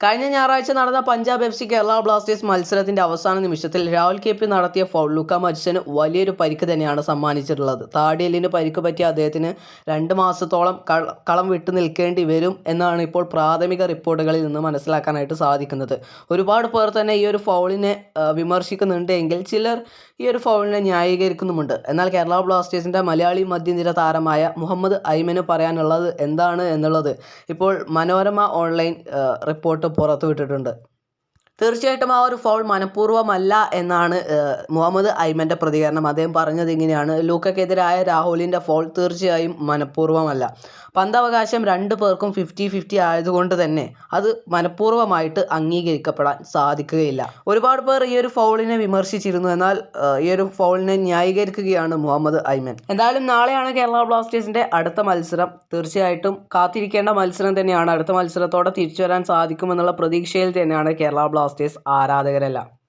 കഴിഞ്ഞ ഞായറാഴ്ച നടന്ന Punjab F C Kerala Blasters മത്സരത്തിന്റെ അവസാന നിമിഷത്തിൽ രാഹുൽ കെ പി നടത്തിയ ഫൗൾ ലുക്ക മത്സന് വലിയൊരു പരിക്ക് തന്നെയാണ് സമ്മാനിച്ചിട്ടുള്ളത്. താടിയെല്ലിന് പരിക്ക് പറ്റിയ അദ്ദേഹത്തിന് രണ്ട് മാസത്തോളം കളം വിട്ടു നിൽക്കേണ്ടി വരും എന്നാണ് ഇപ്പോൾ പ്രാഥമിക റിപ്പോർട്ടുകളിൽ നിന്ന് മനസ്സിലാക്കാനായിട്ട് സാധിക്കുന്നത്. ഒരുപാട് പേർ തന്നെ ഈ ഒരു ഫൗളിനെ വിമർശിക്കുന്നുണ്ടെങ്കിൽ ചിലർ ഈ ഒരു ഫൗളിനെ ന്യായീകരിക്കുന്നുമുണ്ട്. എന്നാൽ കേരള ബ്ലാസ്റ്റേഴ്സിന്റെ മലയാളി മധ്യനിര താരമായ മുഹമ്മദ് ഐമന് പറയാനുള്ളത് എന്താണ് എന്നുള്ളത് ഇപ്പോൾ മനോരമ ഓൺലൈൻ ആ, റിപ്പോർട്ട് പുറത്തുവിട്ടിട്ടുണ്ട് തീർച്ചയായിട്ടും ആ ഒരു ഫൗൾ മനഃപൂർവമല്ല എന്നാണ് മുഹമ്മദ് ഐമന്റെ പ്രതികരണം. അദ്ദേഹം പറഞ്ഞത് ഇങ്ങനെയാണ് ലൂക്കക്കെതിരായ രാഹുലിന്റെ ഫോൾ തീർച്ചയായും മനഃപൂർവമല്ല. പന്തവകാശം രണ്ട് പേർക്കും ഫിഫ്റ്റി ഫിഫ്റ്റി ആയതുകൊണ്ട് തന്നെ അത് മനഃപൂർവമായിട്ട് അംഗീകരിക്കപ്പെടാൻ സാധിക്കുകയില്ല. ഒരുപാട് പേർ ഈ ഒരു ഫൗളിനെ വിമർശിച്ചിരുന്നു. എന്നാൽ ഈ ഒരു ഫൗളിനെ ന്യായീകരിക്കുകയാണ് മുഹമ്മദ് ഐമൻ എന്തായാലും നാളെയാണ് കേരള ബ്ലാസ്റ്റേഴ്സിന്റെ അടുത്ത മത്സരം. തീർച്ചയായിട്ടും കാത്തിരിക്കേണ്ട മത്സരം തന്നെയാണ്. അടുത്ത മത്സരത്തോടെ തിരിച്ചു വരാൻ സാധിക്കുമെന്നുള്ള പ്രതീക്ഷയിൽ തന്നെയാണ് കേരള ബ്ലാസ്റ്റേഴ്സ് ആരാധകരെല്ലാം.